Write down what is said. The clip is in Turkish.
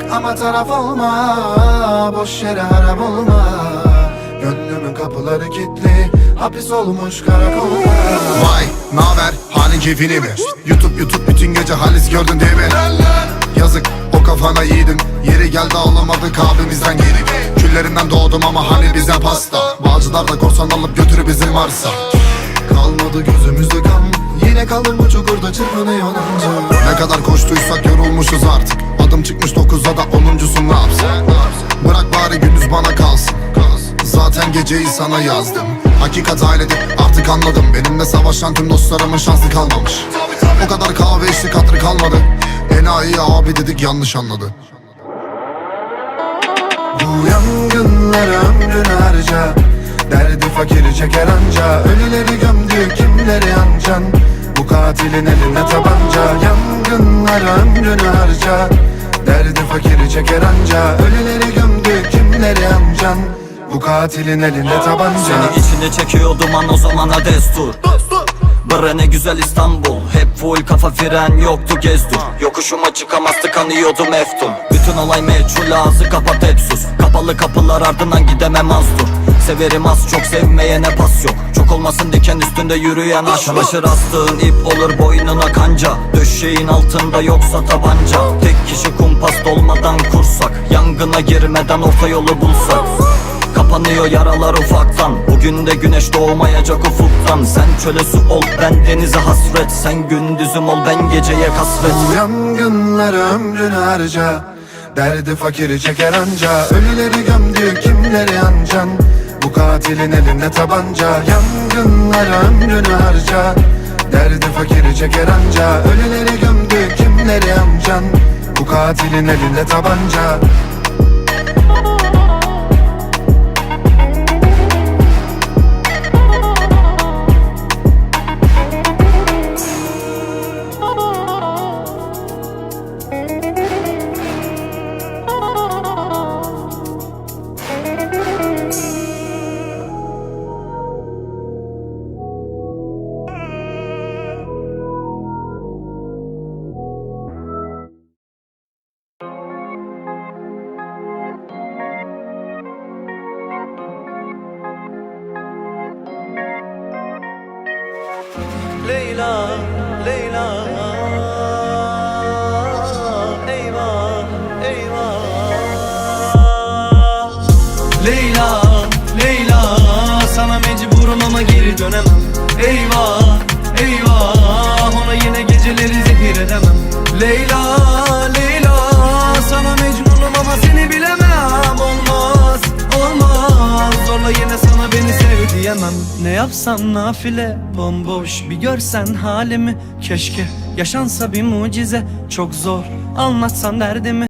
Bak ama taraf olma Boş yere harap olma. Gönlümün kapıları kilitli Hapis olmuş karakolda Vay naber? Halin keyfini mi? YouTube YouTube bütün gece halis gördün değil mi? Yazık o kafana yiğidim. Yeri geldi ağlamadık abimizden geri. Küllerinden doğdum ama hani bize pasta? Bağcılar da korsan alıp götürü bizim varsa Kalmadı gözümüzde kan Yine kaldım bu çukurda çırpınıyor onunca Ne kadar koştuysak yorulmuşuz artık. Adım çıkmış dokuzda da onuncusun ne yapsın? Bırak bari gündüz bana kalsın. Zaten geceyi sana yazdım. Hakikat ailedir artık anladım. Benimle savaşan tüm dostlarımın şansı kalmamış. O kadar kahve içtik hatırı kalmadı. Enayi abi dedik yanlış anladı. Bu yangınlara ömrünü harca. Derdi fakiri çeker anca. Ölüleri gömdü kimleri ancan Bu katilin eline tabanca Yangınlara ömrünü harca. Derdi fakiri çeker anca Ölüleri gömdü kimleri ancan Bu katilin eline tabanca. Seni içine çekiyor duman o zamana destur. Bre ne güzel İstanbul Hep full kafa fren yoktu gezdur Yokuşuma çıkamaz tıkanıyordum eftun. Bütün olay meçhul ağzı kapat hep sus. Kapalı kapılar ardından gidemem az dur Severim az çok sevmeyene pas yok. Çok olmasın diken üstünde yürüyen aşk Çamaşır astığın ip olur boynuna kanca. Döşeğin altında yoksa tabanca. Tek kişi kumpas dolmadan kursak. Yangına girmeden orta yolu bulsak. Kapanıyor yaralar ufaktan. Bugün de güneş doğmayacak ufuktan. Sen çöle su ol ben denize hasret. Sen gündüzüm ol ben geceye kasvet. Bu yangınlara ömrünü harca. Derdi fakiri çeker anca. Ölüleri gömdü kimleri ancan Bu katilin elinde tabanca. Yangınlara ömrünü harca. Derdi fakiri çeker anca. Ölüleri gömdü kimleri ancan Bu katilin elinde tabanca Leyla, Leyla Sana mecburum ama geri dönemem. Eyvah, eyvah Ona yine geceleri zehir edemem. Leyla, Leyla Sana mecburum ama seni bilemem. Olmaz, olmaz Zorla yine sana beni sev diyemem. Ne yapsam nafile Bomboş bir görsen halimi. Keşke yaşansa bir mucize Çok zor anlatsan derdimi